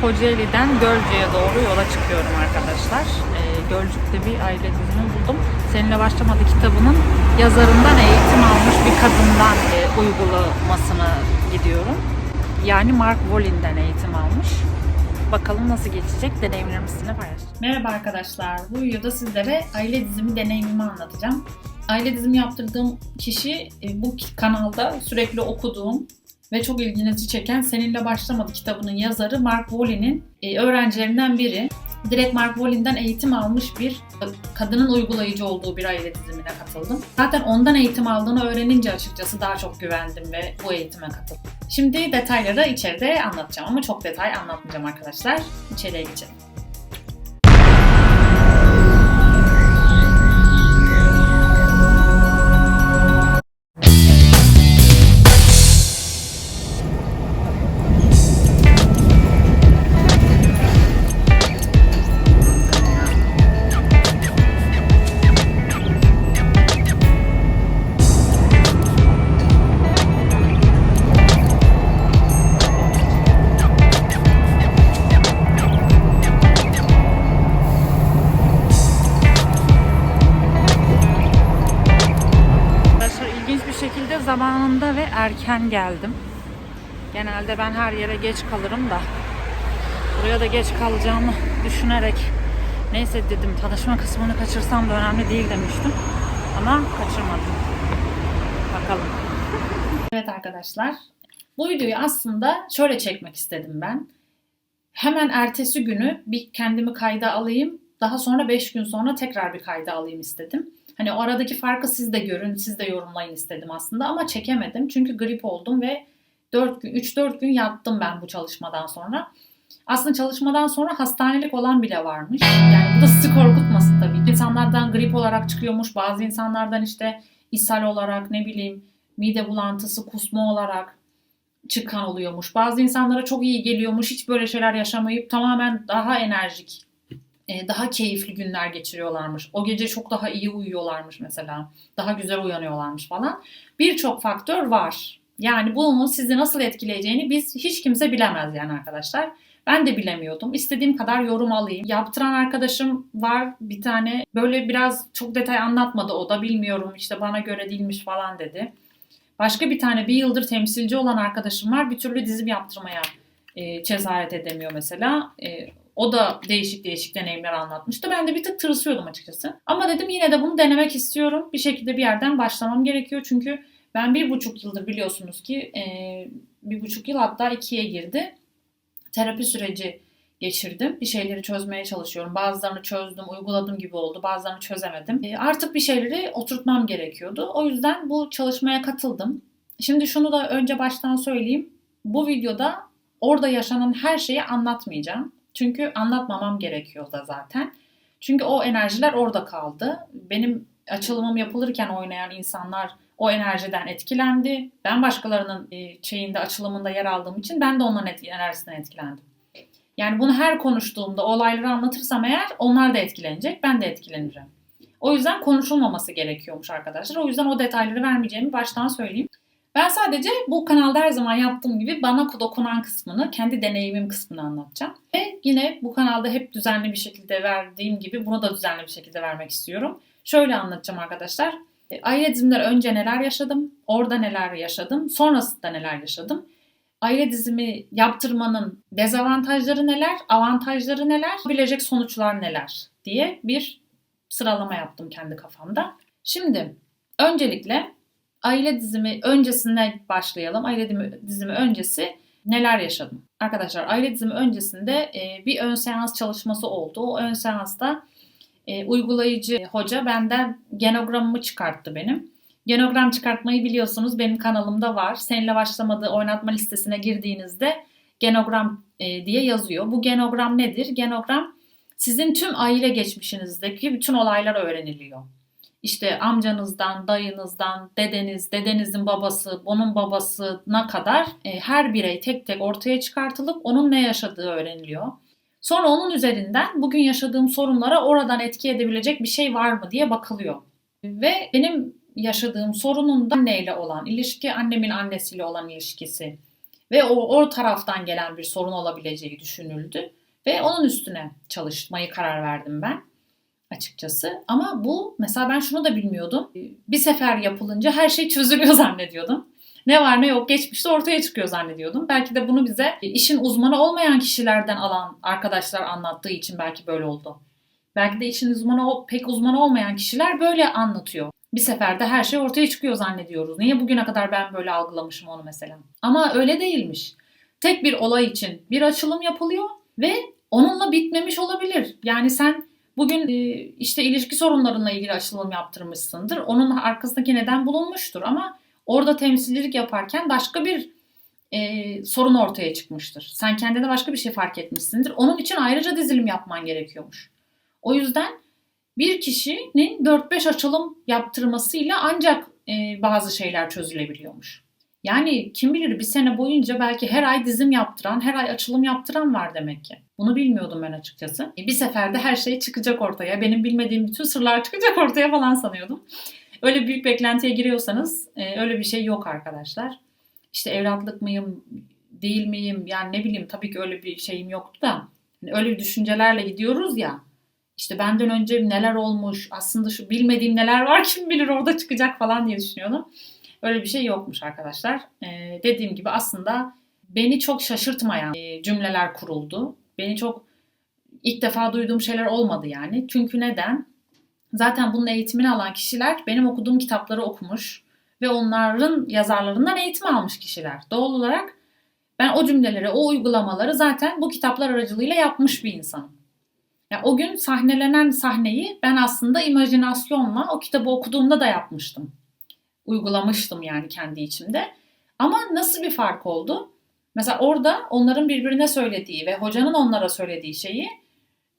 Kocaeli'den Gölcük'e doğru yola çıkıyorum arkadaşlar. Ee, Gölcük'te bir aile dizimi buldum. Seninle Başlamadı kitabının yazarından eğitim almış bir kadından e, uygulamasına gidiyorum. Yani Mark Wollin'den eğitim almış. Bakalım nasıl geçecek deneyimlerimi sizinle paylaşacağım. Merhaba arkadaşlar. Bu videoda sizlere aile dizimi deneyimimi anlatacağım. Aile dizimi yaptırdığım kişi e, bu kanalda sürekli okuduğum ve çok ilginizi çeken Seninle Başlamadı kitabının yazarı Mark Wollin'in e, öğrencilerinden biri. Direkt Mark Wollin'den eğitim almış bir kadının uygulayıcı olduğu bir aile dizimine katıldım. Zaten ondan eğitim aldığını öğrenince açıkçası daha çok güvendim ve bu eğitime katıldım. Şimdi detayları içeride anlatacağım ama çok detay anlatmayacağım arkadaşlar. İçeriye geçelim. Zamanında ve erken geldim. Genelde ben her yere geç kalırım da buraya da geç kalacağımı düşünerek neyse dedim tanışma kısmını kaçırsam da önemli değil demiştim. Ama kaçırmadım. Bakalım. Evet arkadaşlar. Bu videoyu aslında şöyle çekmek istedim ben. Hemen ertesi günü bir kendimi kayda alayım. Daha sonra 5 gün sonra tekrar bir kayda alayım istedim. Hani o aradaki farkı siz de görün, siz de yorumlayın istedim aslında ama çekemedim. Çünkü grip oldum ve 4 gün 3-4 gün yattım ben bu çalışmadan sonra. Aslında çalışmadan sonra hastanelik olan bile varmış. Yani bu da sizi korkutmasın tabii. İnsanlardan grip olarak çıkıyormuş. Bazı insanlardan işte ishal olarak ne bileyim mide bulantısı, kusma olarak çıkan oluyormuş. Bazı insanlara çok iyi geliyormuş. Hiç böyle şeyler yaşamayıp tamamen daha enerjik, daha keyifli günler geçiriyorlarmış. O gece çok daha iyi uyuyorlarmış mesela. Daha güzel uyanıyorlarmış falan. Birçok faktör var. Yani bunun sizi nasıl etkileyeceğini biz hiç kimse bilemez yani arkadaşlar. Ben de bilemiyordum. İstediğim kadar yorum alayım. Yaptıran arkadaşım var bir tane. Böyle biraz çok detay anlatmadı o da bilmiyorum işte bana göre değilmiş falan dedi. Başka bir tane bir yıldır temsilci olan arkadaşım var. Bir türlü dizim yaptırmaya e, cesaret edemiyor mesela. E, o da değişik değişik deneyimler anlatmıştı. Ben de bir tık tırsıyordum açıkçası. Ama dedim yine de bunu denemek istiyorum. Bir şekilde bir yerden başlamam gerekiyor. Çünkü ben bir buçuk yıldır biliyorsunuz ki e, bir buçuk yıl hatta ikiye girdi. Terapi süreci geçirdim. Bir şeyleri çözmeye çalışıyorum. Bazılarını çözdüm, uyguladım gibi oldu. Bazılarını çözemedim. E, artık bir şeyleri oturtmam gerekiyordu. O yüzden bu çalışmaya katıldım. Şimdi şunu da önce baştan söyleyeyim. Bu videoda orada yaşanan her şeyi anlatmayacağım. Çünkü anlatmamam gerekiyor da zaten. Çünkü o enerjiler orada kaldı. Benim açılımım yapılırken oynayan insanlar o enerjiden etkilendi. Ben başkalarının e, şeyinde açılımında yer aldığım için ben de onların enerjisinden etkilendim. Yani bunu her konuştuğumda olayları anlatırsam eğer onlar da etkilenecek, ben de etkilenirim. O yüzden konuşulmaması gerekiyormuş arkadaşlar. O yüzden o detayları vermeyeceğimi baştan söyleyeyim. Ben sadece bu kanalda her zaman yaptığım gibi bana dokunan kısmını, kendi deneyimim kısmını anlatacağım. Ve yine bu kanalda hep düzenli bir şekilde verdiğim gibi bunu da düzenli bir şekilde vermek istiyorum. Şöyle anlatacağım arkadaşlar. Aile dizimleri önce neler yaşadım, orada neler yaşadım, sonrasında neler yaşadım. Aile dizimi yaptırmanın dezavantajları neler, avantajları neler, bilecek sonuçlar neler diye bir sıralama yaptım kendi kafamda. Şimdi öncelikle aile dizimi öncesine başlayalım. Aile dizimi öncesi neler yaşadım? Arkadaşlar aile dizimi öncesinde e, bir ön seans çalışması oldu. O ön seansta e, uygulayıcı hoca benden genogramımı çıkarttı benim. Genogram çıkartmayı biliyorsunuz benim kanalımda var. Seninle başlamadığı oynatma listesine girdiğinizde genogram e, diye yazıyor. Bu genogram nedir? Genogram sizin tüm aile geçmişinizdeki bütün olaylar öğreniliyor işte amcanızdan, dayınızdan, dedeniz, dedenizin babası, onun babasına kadar e, her birey tek tek ortaya çıkartılıp onun ne yaşadığı öğreniliyor. Sonra onun üzerinden bugün yaşadığım sorunlara oradan etki edebilecek bir şey var mı diye bakılıyor. Ve benim yaşadığım sorunun da anneyle olan ilişki, annemin annesiyle olan ilişkisi, Ve o, o taraftan gelen bir sorun olabileceği düşünüldü. Ve onun üstüne çalışmayı karar verdim ben açıkçası. Ama bu mesela ben şunu da bilmiyordum. Bir sefer yapılınca her şey çözülüyor zannediyordum. Ne var ne yok geçmişte ortaya çıkıyor zannediyordum. Belki de bunu bize işin uzmanı olmayan kişilerden alan arkadaşlar anlattığı için belki böyle oldu. Belki de işin uzmanı pek uzmanı olmayan kişiler böyle anlatıyor. Bir seferde her şey ortaya çıkıyor zannediyoruz. Niye bugüne kadar ben böyle algılamışım onu mesela? Ama öyle değilmiş. Tek bir olay için bir açılım yapılıyor ve onunla bitmemiş olabilir. Yani sen bugün e, işte ilişki sorunlarına ilgili açılım yaptırmışsındır. Onun arkasındaki neden bulunmuştur ama orada temsilcilik yaparken başka bir e, sorun ortaya çıkmıştır. Sen kendine başka bir şey fark etmişsindir. Onun için ayrıca dizilim yapman gerekiyormuş. O yüzden bir kişinin 4-5 açılım yaptırmasıyla ancak e, bazı şeyler çözülebiliyormuş. Yani kim bilir bir sene boyunca belki her ay dizim yaptıran, her ay açılım yaptıran var demek ki. Bunu bilmiyordum ben açıkçası. Bir seferde her şey çıkacak ortaya. Benim bilmediğim bütün sırlar çıkacak ortaya falan sanıyordum. Öyle büyük beklentiye giriyorsanız e, öyle bir şey yok arkadaşlar. İşte evlatlık mıyım, değil miyim? Yani ne bileyim tabii ki öyle bir şeyim yoktu da. Yani öyle düşüncelerle gidiyoruz ya. İşte benden önce neler olmuş, aslında şu bilmediğim neler var kim bilir orada çıkacak falan diye düşünüyordum. Öyle bir şey yokmuş arkadaşlar. Ee, dediğim gibi aslında beni çok şaşırtmayan e, cümleler kuruldu. Beni çok ilk defa duyduğum şeyler olmadı yani. Çünkü neden? Zaten bunun eğitimini alan kişiler benim okuduğum kitapları okumuş ve onların yazarlarından eğitim almış kişiler. Doğal olarak ben o cümleleri, o uygulamaları zaten bu kitaplar aracılığıyla yapmış bir insanım. Yani o gün sahnelenen sahneyi ben aslında imajinasyonla o kitabı okuduğumda da yapmıştım. Uygulamıştım yani kendi içimde. Ama nasıl bir fark oldu? Mesela orada onların birbirine söylediği ve hocanın onlara söylediği şeyi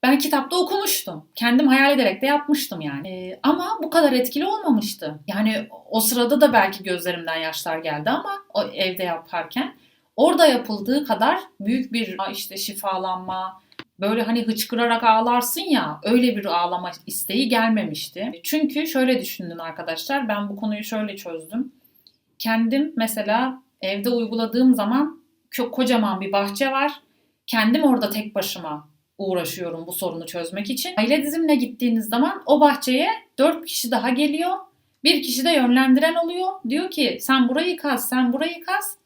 ben kitapta okumuştum. Kendim hayal ederek de yapmıştım yani. Ee, ama bu kadar etkili olmamıştı. Yani o sırada da belki gözlerimden yaşlar geldi ama o evde yaparken orada yapıldığı kadar büyük bir işte şifalanma, böyle hani hıçkırarak ağlarsın ya öyle bir ağlama isteği gelmemişti. Çünkü şöyle düşündüm arkadaşlar ben bu konuyu şöyle çözdüm. Kendim mesela evde uyguladığım zaman çok kocaman bir bahçe var. Kendim orada tek başıma uğraşıyorum bu sorunu çözmek için. Aile dizimine gittiğiniz zaman o bahçeye 4 kişi daha geliyor. Bir kişi de yönlendiren oluyor. Diyor ki sen burayı kaz, sen burayı kaz.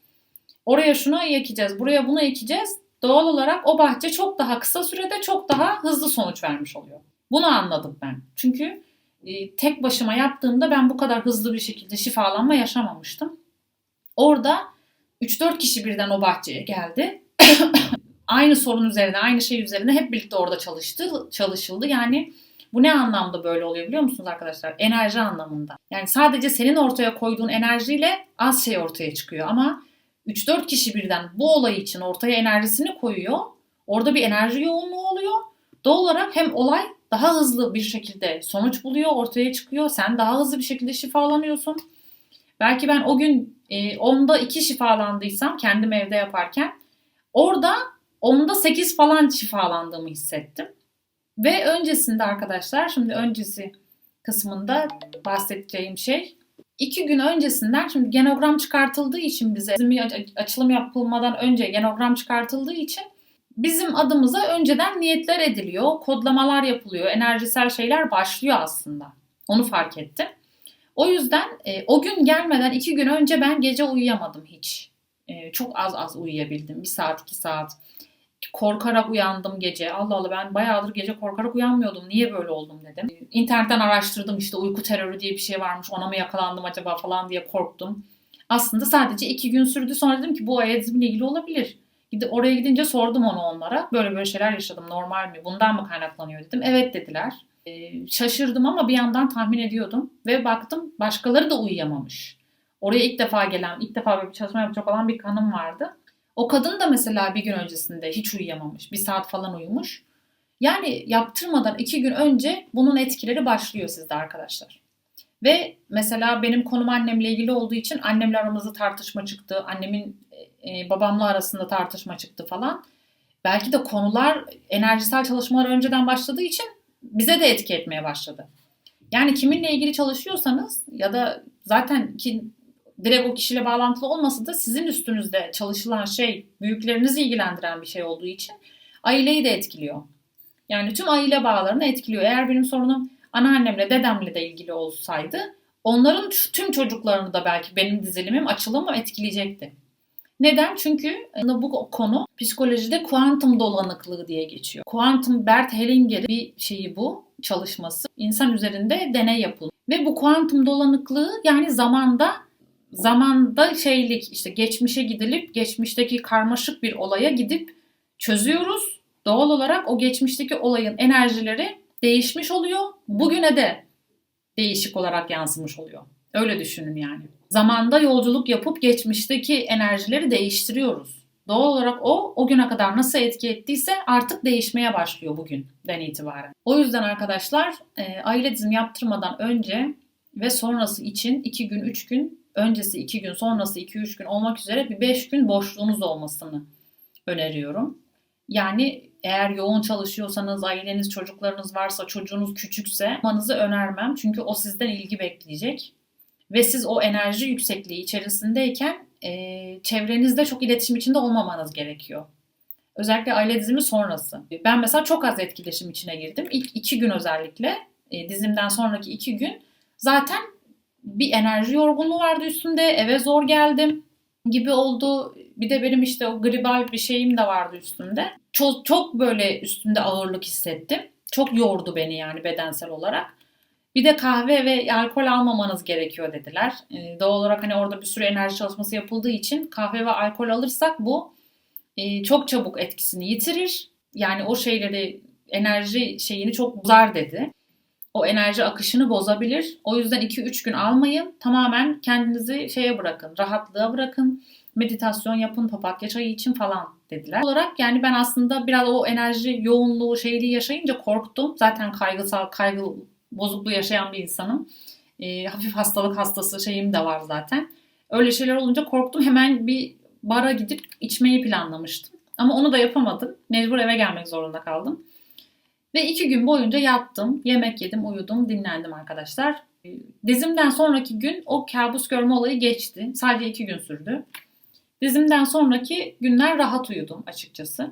Oraya şunu ekeceğiz, buraya bunu ekeceğiz doğal olarak o bahçe çok daha kısa sürede çok daha hızlı sonuç vermiş oluyor. Bunu anladım ben. Çünkü e, tek başıma yaptığımda ben bu kadar hızlı bir şekilde şifalanma yaşamamıştım. Orada 3-4 kişi birden o bahçeye geldi. aynı sorun üzerine, aynı şey üzerine hep birlikte orada çalıştı, çalışıldı. Yani bu ne anlamda böyle oluyor biliyor musunuz arkadaşlar? Enerji anlamında. Yani sadece senin ortaya koyduğun enerjiyle az şey ortaya çıkıyor ama 3-4 kişi birden bu olay için ortaya enerjisini koyuyor. Orada bir enerji yoğunluğu oluyor. Doğal olarak hem olay daha hızlı bir şekilde sonuç buluyor, ortaya çıkıyor. Sen daha hızlı bir şekilde şifalanıyorsun. Belki ben o gün e, onda 2 şifalandıysam kendim evde yaparken orada onda 8 falan şifalandığımı hissettim. Ve öncesinde arkadaşlar şimdi öncesi kısmında bahsedeceğim şey iki gün öncesinden şimdi genogram çıkartıldığı için bize bizim açılım yapılmadan önce genogram çıkartıldığı için bizim adımıza önceden niyetler ediliyor, kodlamalar yapılıyor, enerjisel şeyler başlıyor aslında. Onu fark ettim. O yüzden e, o gün gelmeden iki gün önce ben gece uyuyamadım hiç. E, çok az az uyuyabildim. Bir saat, iki saat korkarak uyandım gece. Allah Allah ben bayağıdır gece korkarak uyanmıyordum. Niye böyle oldum dedim. İnternetten araştırdım işte uyku terörü diye bir şey varmış. Ona mı yakalandım acaba falan diye korktum. Aslında sadece iki gün sürdü. Sonra dedim ki bu ayetizmle ilgili olabilir. Oraya gidince sordum onu onlara. Böyle böyle şeyler yaşadım normal mi? Bundan mı kaynaklanıyor dedim. Evet dediler. Ee, şaşırdım ama bir yandan tahmin ediyordum. Ve baktım başkaları da uyuyamamış. Oraya ilk defa gelen, ilk defa böyle bir çalışma yapacak olan bir kanım vardı. O kadın da mesela bir gün öncesinde hiç uyuyamamış. Bir saat falan uyumuş. Yani yaptırmadan iki gün önce bunun etkileri başlıyor sizde arkadaşlar. Ve mesela benim konum annemle ilgili olduğu için annemle aramızda tartışma çıktı. Annemin e, babamla arasında tartışma çıktı falan. Belki de konular enerjisel çalışmalar önceden başladığı için bize de etki etmeye başladı. Yani kiminle ilgili çalışıyorsanız ya da zaten ki direkt o kişiyle bağlantılı olmasa da sizin üstünüzde çalışılan şey büyüklerinizi ilgilendiren bir şey olduğu için aileyi de etkiliyor. Yani tüm aile bağlarını etkiliyor. Eğer benim sorunum anneannemle, dedemle de ilgili olsaydı onların tüm çocuklarını da belki benim dizilimim, açılımı etkileyecekti. Neden? Çünkü e, bu konu psikolojide kuantum dolanıklığı diye geçiyor. Kuantum Bert Hellinger'in bir şeyi bu çalışması. İnsan üzerinde deney yapılıyor. Ve bu kuantum dolanıklığı yani zamanda zamanda şeylik işte geçmişe gidilip geçmişteki karmaşık bir olaya gidip çözüyoruz. Doğal olarak o geçmişteki olayın enerjileri değişmiş oluyor. Bugüne de değişik olarak yansımış oluyor. Öyle düşünün yani. Zamanda yolculuk yapıp geçmişteki enerjileri değiştiriyoruz. Doğal olarak o o güne kadar nasıl etki ettiyse artık değişmeye başlıyor bugünden itibaren. O yüzden arkadaşlar e, aile dizim yaptırmadan önce ve sonrası için 2 gün 3 gün öncesi 2 gün sonrası 2-3 gün olmak üzere bir 5 gün boşluğunuz olmasını öneriyorum. Yani eğer yoğun çalışıyorsanız, aileniz, çocuklarınız varsa, çocuğunuz küçükse yapmanızı önermem. Çünkü o sizden ilgi bekleyecek. Ve siz o enerji yüksekliği içerisindeyken e, çevrenizde çok iletişim içinde olmamanız gerekiyor. Özellikle aile dizimi sonrası. Ben mesela çok az etkileşim içine girdim. İlk iki gün özellikle e, dizimden sonraki iki gün zaten bir enerji yorgunluğu vardı üstümde. Eve zor geldim gibi oldu. Bir de benim işte o gribal bir şeyim de vardı üstümde. Çok, çok böyle üstümde ağırlık hissettim. Çok yordu beni yani bedensel olarak. Bir de kahve ve alkol almamanız gerekiyor dediler. Ee, doğal olarak hani orada bir sürü enerji çalışması yapıldığı için kahve ve alkol alırsak bu e, çok çabuk etkisini yitirir. Yani o şeyleri enerji şeyini çok bozar dedi. O enerji akışını bozabilir. O yüzden 2-3 gün almayın. Tamamen kendinizi şeye bırakın, rahatlığa bırakın. Meditasyon yapın papatya çayı için falan dediler. Olarak yani ben aslında biraz o enerji yoğunluğu şeyliği yaşayınca korktum. Zaten kaygısal, kaygı bozukluğu yaşayan bir insanım. E, hafif hastalık hastası şeyim de var zaten. Öyle şeyler olunca korktum. Hemen bir bara gidip içmeyi planlamıştım. Ama onu da yapamadım. Mecbur eve gelmek zorunda kaldım. Ve iki gün boyunca yattım, yemek yedim, uyudum, dinlendim arkadaşlar. Dizimden sonraki gün o kabus görme olayı geçti. Sadece iki gün sürdü. Dizimden sonraki günler rahat uyudum açıkçası.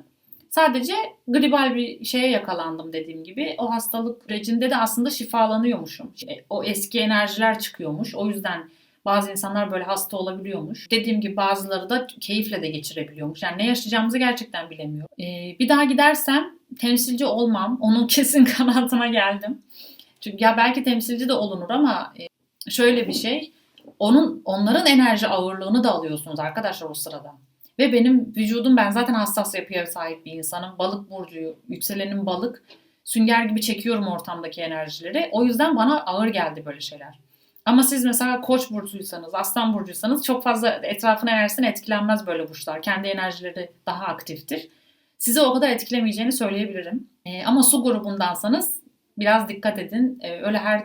Sadece gribal bir şeye yakalandım dediğim gibi. O hastalık sürecinde de aslında şifalanıyormuşum. O eski enerjiler çıkıyormuş. O yüzden bazı insanlar böyle hasta olabiliyormuş. Dediğim gibi bazıları da keyifle de geçirebiliyormuş. Yani ne yaşayacağımızı gerçekten bilemiyorum. Ee, bir daha gidersem temsilci olmam. Onun kesin kanaatına geldim. Çünkü ya belki temsilci de olunur ama e, şöyle bir şey. Onun onların enerji ağırlığını da alıyorsunuz arkadaşlar o sırada. Ve benim vücudum ben zaten hassas yapıya sahip bir insanım. Balık burcuyu, yükselenim balık. Sünger gibi çekiyorum ortamdaki enerjileri. O yüzden bana ağır geldi böyle şeyler. Ama siz mesela koç burcuysanız, aslan burcuysanız çok fazla etrafın enerjisinden etkilenmez böyle burçlar. Kendi enerjileri daha aktiftir. Sizi o kadar etkilemeyeceğini söyleyebilirim. E, ama su grubundansanız biraz dikkat edin. E, öyle her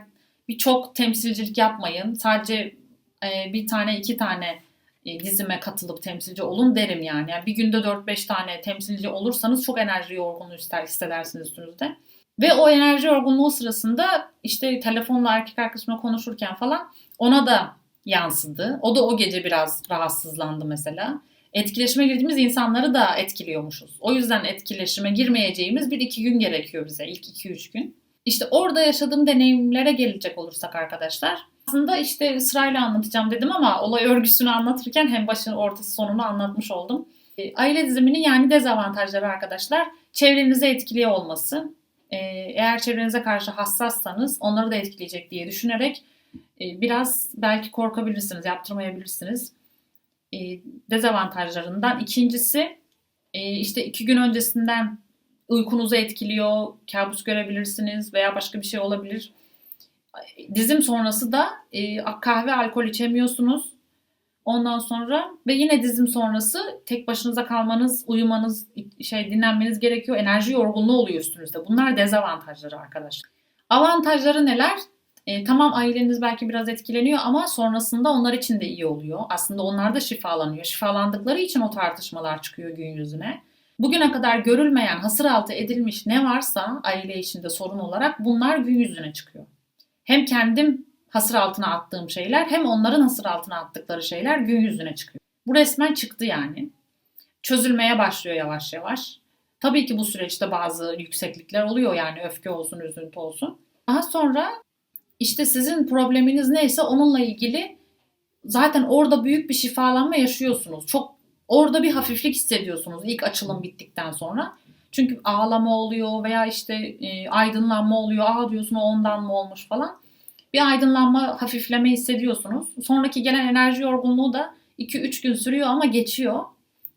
bir çok temsilcilik yapmayın. Sadece e, bir tane iki tane e, dizime katılıp temsilci olun derim yani. yani bir günde 4-5 tane temsilci olursanız çok enerji yorgunluğu ister hissedersiniz üstünüzde. Ve o enerji yorgunluğu sırasında işte telefonla erkek arkadaşımla konuşurken falan ona da yansıdı. O da o gece biraz rahatsızlandı mesela. Etkileşime girdiğimiz insanları da etkiliyormuşuz. O yüzden etkileşime girmeyeceğimiz bir iki gün gerekiyor bize. ilk iki üç gün. İşte orada yaşadığım deneyimlere gelecek olursak arkadaşlar. Aslında işte sırayla anlatacağım dedim ama olay örgüsünü anlatırken hem başını ortası sonunu anlatmış oldum. E, aile diziminin yani dezavantajları arkadaşlar çevrenize etkili olması. E, eğer çevrenize karşı hassassanız onları da etkileyecek diye düşünerek e, biraz belki korkabilirsiniz, yaptırmayabilirsiniz. Dezavantajlarından. İkincisi işte iki gün öncesinden uykunuzu etkiliyor, kabus görebilirsiniz veya başka bir şey olabilir. Dizim sonrası da e, kahve, alkol içemiyorsunuz. Ondan sonra ve yine dizim sonrası tek başınıza kalmanız, uyumanız, şey dinlenmeniz gerekiyor. Enerji yorgunluğu oluyor üstünüzde. Bunlar dezavantajları arkadaşlar. Avantajları neler? E, tamam aileniz belki biraz etkileniyor ama sonrasında onlar için de iyi oluyor. Aslında onlar da şifalanıyor. Şifalandıkları için o tartışmalar çıkıyor gün yüzüne. Bugüne kadar görülmeyen, hasır altı edilmiş ne varsa aile içinde sorun olarak bunlar gün yüzüne çıkıyor. Hem kendim hasır altına attığım şeyler hem onların hasır altına attıkları şeyler gün yüzüne çıkıyor. Bu resmen çıktı yani. Çözülmeye başlıyor yavaş yavaş. Tabii ki bu süreçte bazı yükseklikler oluyor yani öfke olsun, üzüntü olsun. Daha sonra işte sizin probleminiz neyse onunla ilgili zaten orada büyük bir şifalanma yaşıyorsunuz. Çok orada bir hafiflik hissediyorsunuz ilk açılım bittikten sonra. Çünkü ağlama oluyor veya işte e, aydınlanma oluyor. Aa diyorsun ondan mı olmuş falan. Bir aydınlanma, hafifleme hissediyorsunuz. Sonraki gelen enerji yorgunluğu da 2-3 gün sürüyor ama geçiyor.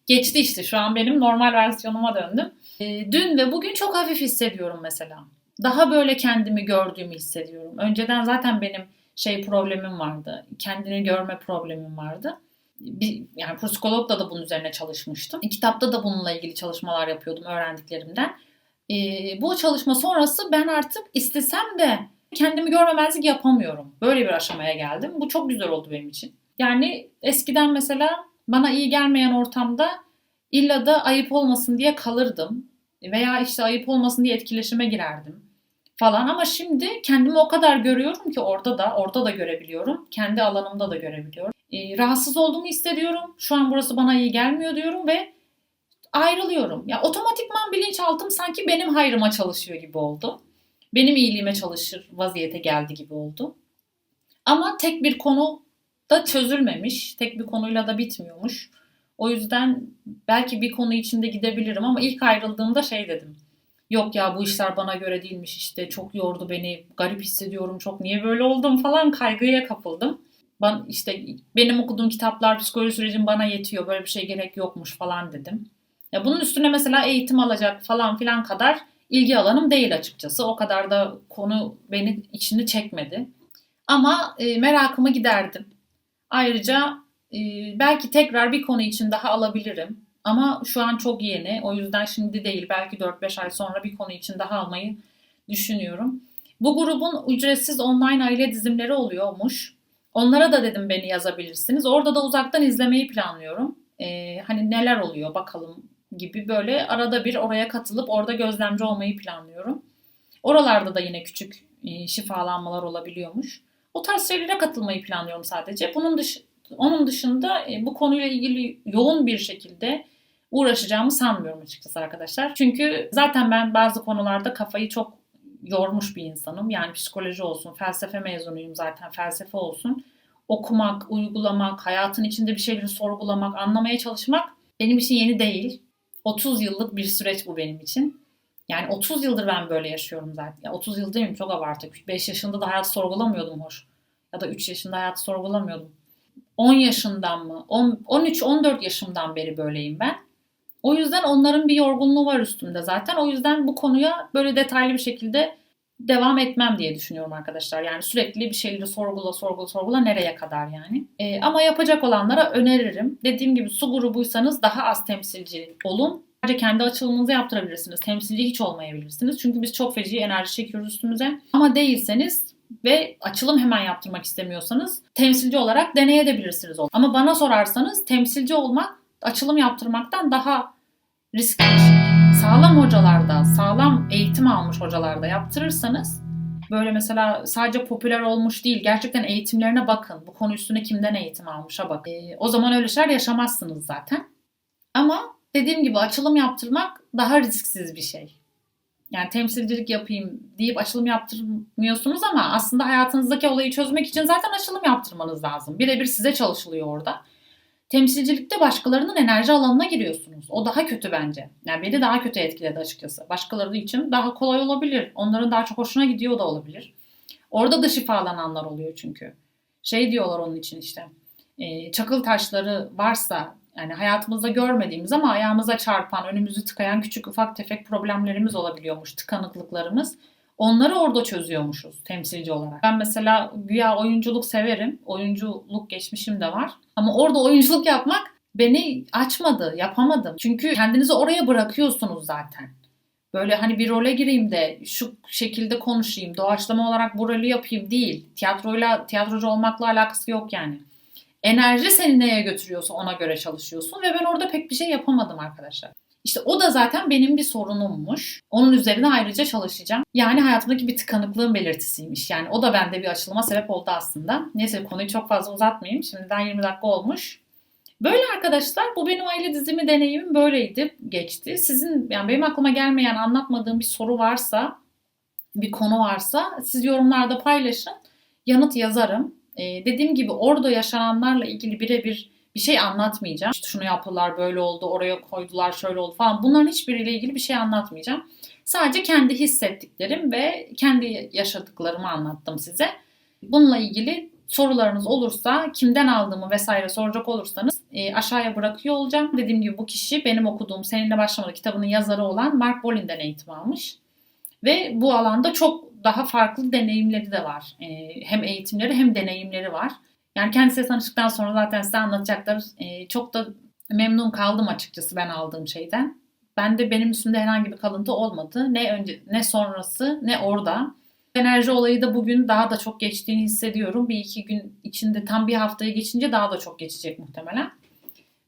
Geçti işte şu an benim normal versiyonuma döndüm. E, dün ve bugün çok hafif hissediyorum mesela. Daha böyle kendimi gördüğümü hissediyorum. Önceden zaten benim şey problemim vardı. Kendini görme problemim vardı. Bir, yani psikologla da bunun üzerine çalışmıştım. Kitapta da bununla ilgili çalışmalar yapıyordum öğrendiklerimden. E, bu çalışma sonrası ben artık istesem de kendimi görmemezlik yapamıyorum. Böyle bir aşamaya geldim. Bu çok güzel oldu benim için. Yani eskiden mesela bana iyi gelmeyen ortamda illa da ayıp olmasın diye kalırdım. Veya işte ayıp olmasın diye etkileşime girerdim falan ama şimdi kendimi o kadar görüyorum ki orada da orada da görebiliyorum. Kendi alanımda da görebiliyorum. Ee, rahatsız olduğumu hissediyorum. Şu an burası bana iyi gelmiyor diyorum ve ayrılıyorum. Ya otomatikman bilinçaltım sanki benim hayrıma çalışıyor gibi oldu. Benim iyiliğime çalışır vaziyete geldi gibi oldu. Ama tek bir konu da çözülmemiş. Tek bir konuyla da bitmiyormuş. O yüzden belki bir konu içinde gidebilirim ama ilk ayrıldığımda şey dedim yok ya bu işler bana göre değilmiş işte çok yordu beni garip hissediyorum çok niye böyle oldum falan kaygıya kapıldım. Ben işte benim okuduğum kitaplar psikoloji sürecim bana yetiyor böyle bir şey gerek yokmuş falan dedim. Ya bunun üstüne mesela eğitim alacak falan filan kadar ilgi alanım değil açıkçası. O kadar da konu beni içini çekmedi. Ama e, merakımı giderdim. Ayrıca e, belki tekrar bir konu için daha alabilirim. Ama şu an çok yeni. O yüzden şimdi değil belki 4-5 ay sonra bir konu için daha almayı düşünüyorum. Bu grubun ücretsiz online aile dizimleri oluyormuş. Onlara da dedim beni yazabilirsiniz. Orada da uzaktan izlemeyi planlıyorum. Ee, hani neler oluyor bakalım gibi böyle arada bir oraya katılıp orada gözlemci olmayı planlıyorum. Oralarda da yine küçük e, şifalanmalar olabiliyormuş. O tarz şeylere katılmayı planlıyorum sadece. Bunun dış, onun dışında e, bu konuyla ilgili yoğun bir şekilde uğraşacağımı sanmıyorum açıkçası arkadaşlar. Çünkü zaten ben bazı konularda kafayı çok yormuş bir insanım. Yani psikoloji olsun, felsefe mezunuyum zaten, felsefe olsun. Okumak, uygulamak, hayatın içinde bir şeyleri sorgulamak, anlamaya çalışmak benim için yeni değil. 30 yıllık bir süreç bu benim için. Yani 30 yıldır ben böyle yaşıyorum zaten. Ya 30 yıl değil mi? Çok abartı. 5 yaşında da hayatı sorgulamıyordum hoş. Ya da 3 yaşında hayatı sorgulamıyordum. 10 yaşından mı? 13-14 yaşımdan beri böyleyim ben. O yüzden onların bir yorgunluğu var üstümde zaten. O yüzden bu konuya böyle detaylı bir şekilde devam etmem diye düşünüyorum arkadaşlar. Yani sürekli bir şeyleri sorgula sorgula sorgula nereye kadar yani. Ee, ama yapacak olanlara öneririm. Dediğim gibi su grubuysanız daha az temsilci olun. Sadece kendi açılımınızı yaptırabilirsiniz. Temsilci hiç olmayabilirsiniz. Çünkü biz çok feci enerji çekiyoruz üstümüze. Ama değilseniz ve açılım hemen yaptırmak istemiyorsanız temsilci olarak deneyebilirsiniz. Ama bana sorarsanız temsilci olmak açılım yaptırmaktan daha riskli. Sağlam hocalarda, sağlam eğitim almış hocalarda yaptırırsanız böyle mesela sadece popüler olmuş değil gerçekten eğitimlerine bakın. Bu konu üstüne kimden eğitim almışa bak. Ee, o zaman öyle şeyler yaşamazsınız zaten. Ama dediğim gibi açılım yaptırmak daha risksiz bir şey. Yani temsilcilik yapayım deyip açılım yaptırmıyorsunuz ama aslında hayatınızdaki olayı çözmek için zaten açılım yaptırmanız lazım. Birebir size çalışılıyor orada temsilcilikte başkalarının enerji alanına giriyorsunuz. O daha kötü bence. Yani beni daha kötü etkiledi açıkçası. Başkaları için daha kolay olabilir. Onların daha çok hoşuna gidiyor da olabilir. Orada da şifalananlar oluyor çünkü. Şey diyorlar onun için işte. E, çakıl taşları varsa yani hayatımızda görmediğimiz ama ayağımıza çarpan, önümüzü tıkayan küçük ufak tefek problemlerimiz olabiliyormuş, tıkanıklıklarımız. Onları orada çözüyormuşuz temsilci olarak. Ben mesela güya oyunculuk severim. Oyunculuk geçmişim de var. Ama orada oyunculuk yapmak beni açmadı, yapamadım. Çünkü kendinizi oraya bırakıyorsunuz zaten. Böyle hani bir role gireyim de şu şekilde konuşayım, doğaçlama olarak bu rolü yapayım değil. Tiyatroyla, tiyatrocu olmakla alakası yok yani. Enerji seni neye götürüyorsa ona göre çalışıyorsun ve ben orada pek bir şey yapamadım arkadaşlar. İşte o da zaten benim bir sorunummuş. Onun üzerine ayrıca çalışacağım. Yani hayatımdaki bir tıkanıklığın belirtisiymiş. Yani o da bende bir açılıma sebep oldu aslında. Neyse konuyu çok fazla uzatmayayım. Şimdiden 20 dakika olmuş. Böyle arkadaşlar bu benim aile dizimi deneyimim böyleydi, geçti. Sizin yani benim aklıma gelmeyen anlatmadığım bir soru varsa, bir konu varsa siz yorumlarda paylaşın. Yanıt yazarım. Ee, dediğim gibi orada yaşananlarla ilgili birebir bir şey anlatmayacağım. İşte şunu yaptılar, böyle oldu, oraya koydular, şöyle oldu falan. Bunların hiçbiriyle ilgili bir şey anlatmayacağım. Sadece kendi hissettiklerim ve kendi yaşadıklarımı anlattım size. Bununla ilgili sorularınız olursa, kimden aldığımı vesaire soracak olursanız e, aşağıya bırakıyor olacağım. Dediğim gibi bu kişi benim okuduğum Seninle Başlamadı kitabının yazarı olan Mark Bolin'den eğitim almış. Ve bu alanda çok daha farklı deneyimleri de var. E, hem eğitimleri hem deneyimleri var. Yani kendisiyle tanıştıktan sonra zaten size anlatacaklar. E, çok da memnun kaldım açıkçası ben aldığım şeyden. Ben de benim üstümde herhangi bir kalıntı olmadı. Ne önce ne sonrası ne orada. Enerji olayı da bugün daha da çok geçtiğini hissediyorum. Bir iki gün içinde tam bir haftayı geçince daha da çok geçecek muhtemelen.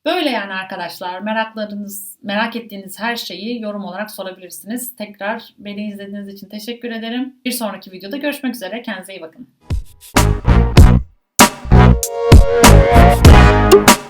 Böyle yani arkadaşlar meraklarınız, merak ettiğiniz her şeyi yorum olarak sorabilirsiniz. Tekrar beni izlediğiniz için teşekkür ederim. Bir sonraki videoda görüşmek üzere. Kendinize iyi bakın. thank you